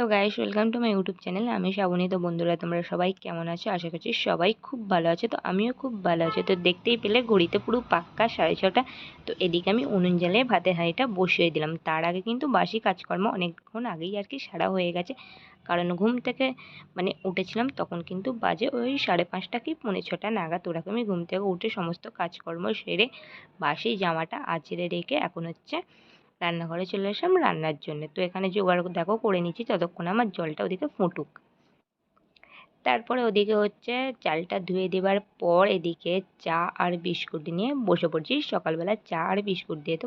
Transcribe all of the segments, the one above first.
Hello guys welcome to my YouTube channel আমি শ্রাবণী তো বন্ধুরা, তোমরা সবাই কেমন আছো? আশা করছি সবাই খুব ভালো আছে। তো আমিও খুব ভালো আছি। তো দেখতেই পেলে ঘড়িতে পুরো পাক্কা সাড়ে ছটা। তো এদিকে আমি উনুন জ্বালে ভাতের হাঁড়িটা বসিয়ে দিলাম। তার আগে কিন্তু বাসি কাজকর্ম অনেকক্ষণ আগেই আর কি সারা হয়ে গেছে। কারণ ঘুম থেকে মানে উঠেছিলাম, তখন কিন্তু বাজে ওই সাড়ে পাঁচটা কি পৌনে ছটা নাগাদ ওরকম আমি ঘুম থেকে উঠে সমস্ত কাজকর্ম সেরে বাসি জামাটা আঁচড়ে রেখে এখন হচ্ছে রান্নাঘরে চলে আসলাম রান্নার জন্য। তো এখানে জোগাড় দেখো করে নিচ্ছি, ততক্ষণ আমার জলটা ওদিকে ফুটুক। তারপরে ওদিকে হচ্ছে চালটা ধুয়ে দেবার পর এদিকে চা আর বিস্কুট নিয়ে বসে পড়ছি। সকালবেলা চা আর বিস্কুট দিয়ে তো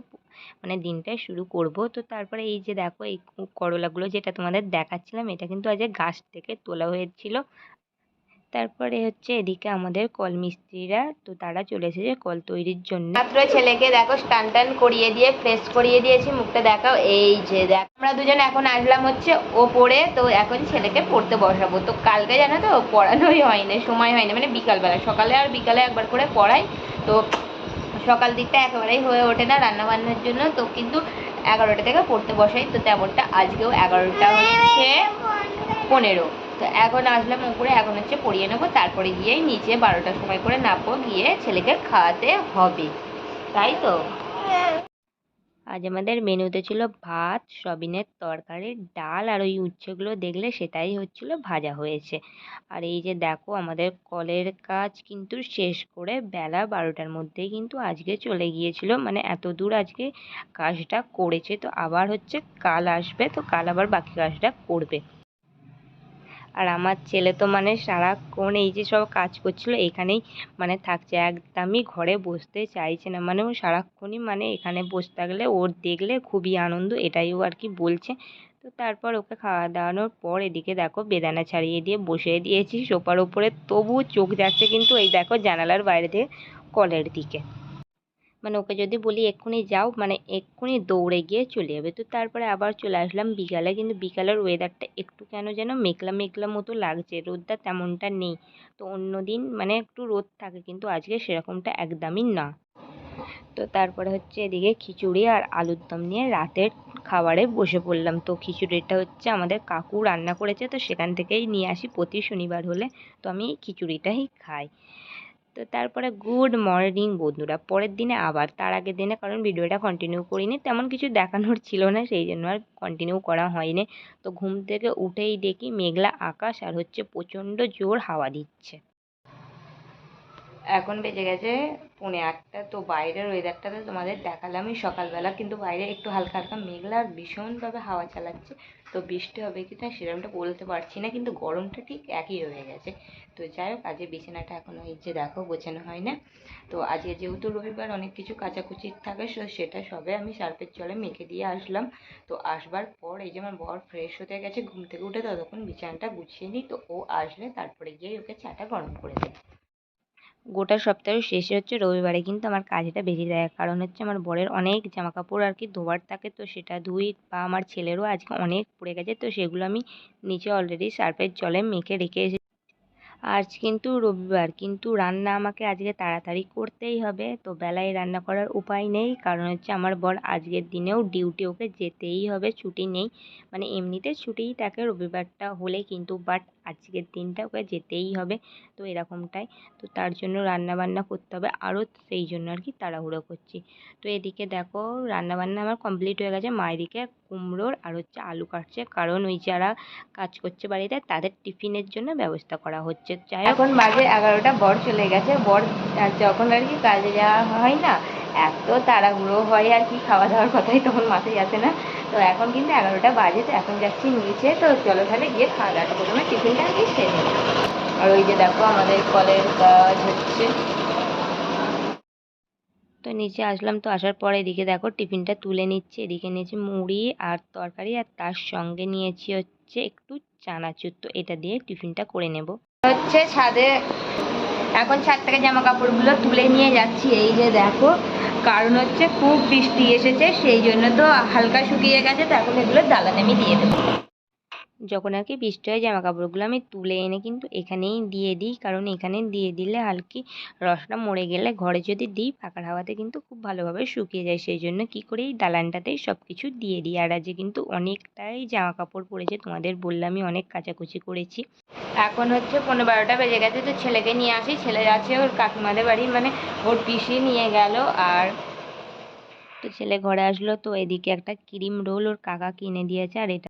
মানে দিনটা শুরু করব। তো তারপরে এই যে দেখো এই করলাগুলো যেটা তোমাদের দেখাচ্ছিলাম, এটা কিন্তু আজ গাছ থেকে তোলা হয়েছিল। তারপরে হচ্ছে এদিকে আমাদের কল মিস্ত্রিরা তো তারা চলে এসেছে কল তৈরির জন্য। মাত্র ছেলেকে দেখো স্টান টান করিয়ে দিয়ে ফ্রেশ করিয়ে দিয়েছি, মুখটা দেখাও, এই যে দেখ। আমরা দুজন এখন আসলাম হচ্ছে ওপরে, তো এখন ছেলেকে পড়তে বসাবো। তো কালকে জানো তো পড়ানোই হয়নি, সময় হয়নি মানে বিকালবেলা। সকালে আর বিকালে একবার করে পড়াই, তো সকাল দিকটা একেবারেই হয়ে ওঠে না রান্না বান্নার জন্য, তো কিন্তু এগারোটা থেকে পড়তে বসাই, তো তেমনটা আজকেও এগারোটা হচ্ছে পনেরো। তো এখন আসলাম উপরে, এখন হচ্ছে পড়িয়ে নেব। তারপরে গিয়েই নিচে বারোটার সময় করে নাপো, গিয়ে ছেলেকে খাওয়াতে হবে। তাই তো? আজ আমাদের মেনুতে ছিল ভাত, সবিনের তরকারি, ডাল আর ওই উচ্ছেগুলো দেখলে সেটাই হচ্ছিল ভাজা হয়েছে। আর এই যে দেখো, আমাদের কলের কাজ কিন্তু শেষ করে বেলা বারোটার মধ্যেই কিন্তু আজকে চলে গিয়েছিল। মানে এত দূর আজকে কাজটা করেছে, তো আবার হচ্ছে কাল আসবে, তো কাল আবার বাকি কাজটা করবে। আর আমার ছেলে তো মানে সারাক্ষণ এই যে সব কাজ করছিল, এখানেই মানে থাকছে। একদমই ঘরে বসতে চাইছে না। মানে ও সারাক্ষণই মানে এখানে বসে থাকলে ওর দেখলে খুবই আনন্দ, এটাই ও আর কি বলছে। তো তারপর ওকে খাওয়া দাওয়ানোর পর এদিকে দেখো বেদানা ছাড়িয়ে দিয়ে বসিয়ে দিয়েছি। সোফার উপরে তবু চোখ যাচ্ছে কিন্তু এই দেখো জানালার বাইরে দিয়ে কলের দিকে। মানে ওকে যদি বলি এক্ষুনি যাও মানে এক্ষুনি দৌড়ে গিয়ে চলে যাবে। তো তারপরে আবার চলে আসলাম বিকালে। কিন্তু বিকালের ওয়েদারটা একটু কেন যেন মেঘলা মেঘলা মতো লাগছে। রোদটা তেমনটা নেই। তো অন্য দিন মানে একটু রোদ থাকে, কিন্তু আজকে সেরকমটা একদমই না। তো তারপরে হচ্ছে এদিকে খিচুড়ি আর আলুর দম নিয়ে রাতের খাবারে বসে পড়লাম। তো খিচুড়িটা হচ্ছে আমাদের কাকু রান্না করেছে। তো সেখান থেকেই নিয়ে আসি প্রতি শনিবার হলে। তো আমি খিচুড়িটাই খাই। তো তারপরে গুড মর্নিং বন্ধুরা, পরের দিনে আবার, তার আগের দিনে, কারণ ভিডিওটা কন্টিনিউ করিনি, তেমন কিছু দেখানোর ছিল না, সেই জন্য আর কন্টিনিউ করা হয়নি। তো ঘুম থেকে উঠেই দেখি মেঘলা আকাশ আর হচ্ছে প্রচণ্ড জোর হাওয়া দিচ্ছে। এখন বেজে গেছে পৌনে আটটা। তো বাইরের ওয়েদারটা তো তোমাদের দেখালামই সকালবেলা, কিন্তু বাইরে একটু হালকা হালকা মেঘলা আর ভীষণভাবে হাওয়া চালাচ্ছে। তো বৃষ্টি হবে কি না সেরকমটা বলতে পারছি না, কিন্তু গরমটা ঠিক একই রয়ে গেছে। তো যাই হোক, আজকে বিছানাটা এখনও এই যে দেখো গোছানো হয় না। তো আজকে যেহেতু রবিবার অনেক কিছু কাচাকুচির থাকে, সো সেটা সবে আমি সার্ফের জলে মেখে দিয়ে আসলাম। তো আসবার পর এই যে আমার বর ফ্রেশ হতে গেছে, ঘুম থেকে উঠে ততক্ষণ বিছানাটা গুছিয়ে নিই। তো ও আসলে তারপরে গিয়ে ওকে চাটা গরম করে দেয়। গোটা সপ্তাহের শেষে হচ্ছে রবিবারে কিন্তু আমার কাজটা বেশি যায় কারণ হচ্ছে আমার বরের অনেক জামা কাপড় আর কি ধোয়ার থাকে, তো সেটা ধুই বা আমার ছেলেরও আজকে অনেক পড়ে গেছে, তো সেগুলো আমি নিচে অলরেডি সার্ফের জলে মেখে রেখে এসে আজ কিন্তু রবিবার। কিন্তু রান্না আমাকে আজকে তাড়াতাড়ি করতেই হবে। তো বেলায় রান্না করার উপায় নেই। কারণ হচ্ছে আমার বর আজকের দিনেও ডিউটি ওকে যেতেই হবে। ছুটি নেই। মানে এমনিতে ছুটিই থাকে রবিবারটা হলে কিন্তু বাট আজকের দিনটা ওকে যেতেই হবে। তো এরকমটাই। তো তার জন্য রান্না বান্না করতে হবে। আরও সেই জন্য আর কি তাড়াহুড়ো করছি। তো এদিকে দেখো রান্না বান্না আমার কমপ্লিট হয়ে গেছে। মা এদিকে কুমড়োর আর হচ্ছে আলু কাটছে। কারণ ওই যারা কাজ করছে বাড়িতে, তাদের টিফিনের জন্য ব্যবস্থা করা হচ্ছে। এখন বাজে এগারোটা, বর চলে গেছে। বর যখন আর কি কাজে যাওয়া হয় না, এত তাড়াহুড়ো হয় আর কি খাওয়া দাওয়ার কথাই তখন মাথায় আসে না। তো এখন কিন্তু এগারোটা বাজে, তো এখন যাচ্ছি নিচে। তো চলো তাহলে গিয়ে খাওয়া দাওয়াটা প্রথমে টিফিনটা আর কি সেরে। আর ওই যে দেখো আমাদের কলের কাজ হচ্ছে। তো নিচে আসলাম, তো আসার পরে এদিকে দেখো টিফিনটা তুলে নিচ্ছে। এদিকে নিয়েছি মুড়ি আর তরকারি আর তার সঙ্গে নিয়েছি হচ্ছে একটু চানাচুর। তো এটা দিয়ে টিফিনটা করে নেব। হচ্ছে ছাদে, এখন ছাদ থেকে জামা কাপড়গুলো তুলে নিয়ে যাচ্ছি। এই যে দেখো, কারণ হচ্ছে খুব বৃষ্টি এসেছে, সেই জন্য তো হালকা শুকিয়ে গেছে, তো এখন এগুলো দালানে আমি দিয়ে দেবো। যখন আর কি বৃষ্টি হয় জামা কাপড়গুলো আমি তুলে এনে কিন্তু এখানেই দিয়ে দিই। কারণ এখানে দিয়ে দিলে হালকি রসটা মরে গেলে ঘরে যদি দিই পাখার হাওয়াতে কিন্তু খুব ভালোভাবে শুকিয়ে যায়। সেই জন্য কী করি, এই দালানটাতেই সব কিছু দিয়ে দিই। আর আজকে কিন্তু অনেকটাই জামা কাপড় পড়েছে, তোমাদের বললামই অনেক কাচাকুচি করেছি। এখন হচ্ছে পনেরো বারোটা বেজে গেছে, তো ছেলেকে নিয়ে আসি। ছেলে যাচ্ছে ওর কাকিমাদের বাড়ি মানে ওর পিসি নিয়ে গেল। আর তো ছেলে ঘরে আসলো, তো এদিকে একটা ক্রিম রোল ওর কাকা কিনে দিয়েছে, আর এটা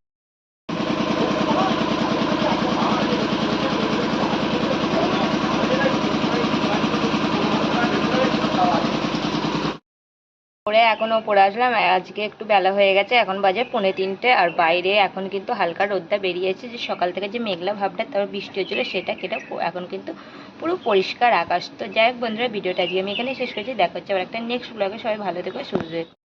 পরে এখনও পরে আসলাম। আজকে একটু বেলা হয়ে গেছে, এখন বাজে পৌনে তিনটে। আর বাইরে এখন কিন্তু হালকা রোদটা বেরিয়েছে, যে সকাল থেকে যে মেঘলা ভাবটা, তারপর বৃষ্টি হচ্ছিল, সেটা কেটে এখন কিন্তু পুরো পরিষ্কার আকাশ। তো যাই হোক বন্ধুরা, ভিডিওটা আজকে আমি এখানে শেষ করছি। দেখা হচ্ছে আবার একটা নেক্সট ব্লগে সবাই ভালো থেকো, সুস্থ